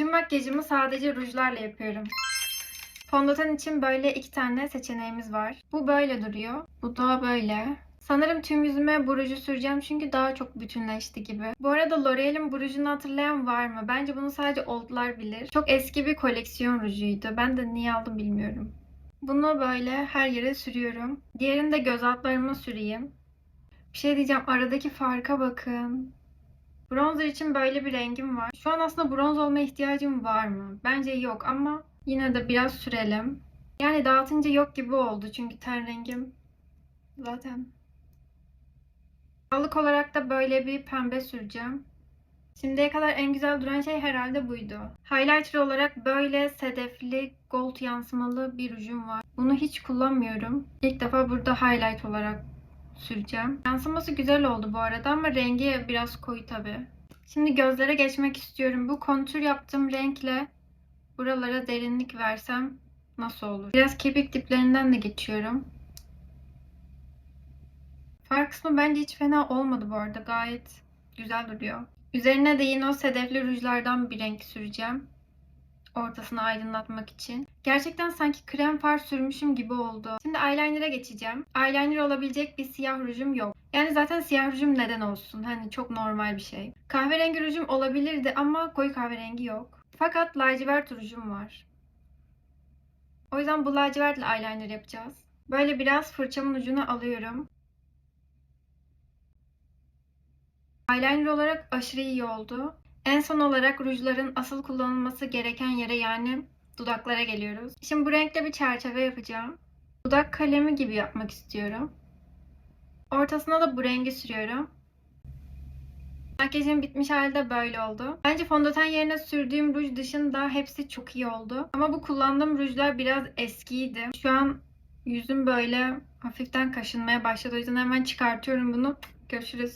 Tüm makyajımı sadece rujlarla yapıyorum. Fondöten için böyle iki tane seçeneğimiz var. Bu böyle duruyor. Bu da böyle. Sanırım tüm yüzüme bu ruju süreceğim çünkü daha çok bütünleşti gibi. Bu arada L'Oreal'in bu rujunu hatırlayan var mı? Bence bunu sadece oldlar bilir. Çok eski bir koleksiyon rujuydu. Ben de niye aldım bilmiyorum. Bunu böyle her yere sürüyorum. Diğerini de göz altlarıma süreyim. Bir şey diyeceğim. Aradaki farka bakın. Bronzer için böyle bir rengim var. Şu an aslında bronz olma ihtiyacım var mı? Bence yok ama yine de biraz sürelim. Yani dağıtınca yok gibi oldu çünkü ten rengim zaten. Allık olarak da böyle bir pembe süreceğim. Şimdiye kadar en güzel duran şey herhalde buydu. Highlighter olarak böyle sedefli gold yansımalı bir rujum var. Bunu hiç kullanmıyorum. İlk defa burada highlight olarak süreceğim. Yansıması güzel oldu bu arada ama rengi biraz koyu tabi. Şimdi gözlere geçmek istiyorum. Bu kontür yaptığım renkle buralara derinlik versem nasıl olur? Biraz kepik diplerinden de geçiyorum. Far kısmı bence hiç fena olmadı bu arada. Gayet güzel duruyor. Üzerine de yine o sedefli rujlardan bir renk süreceğim. Ortasını aydınlatmak için. Gerçekten sanki krem far sürmüşüm gibi oldu. Şimdi eyeliner'a geçeceğim. Eyeliner olabilecek bir siyah rujum yok. Yani zaten siyah rujum neden olsun? Hani çok normal bir şey. Kahverengi rujum olabilirdi ama koyu kahverengi yok. Fakat lacivert rujum var. O yüzden bu lacivertle eyeliner yapacağız. Böyle biraz fırçamın ucunu alıyorum. Eyeliner olarak aşırı iyi oldu. En son olarak rujların asıl kullanılması gereken yere yani dudaklara geliyoruz. Şimdi bu renkle bir çerçeve yapacağım. Dudak kalemi gibi yapmak istiyorum. Ortasına da bu rengi sürüyorum. Makyajım bitmiş halde böyle oldu. Bence fondöten yerine sürdüğüm ruj dışında hepsi çok iyi oldu. Ama bu kullandığım rujlar biraz eskiydi. Şu an yüzüm böyle hafiften kaşınmaya başladı. O yüzden hemen çıkartıyorum bunu. Görüşürüz.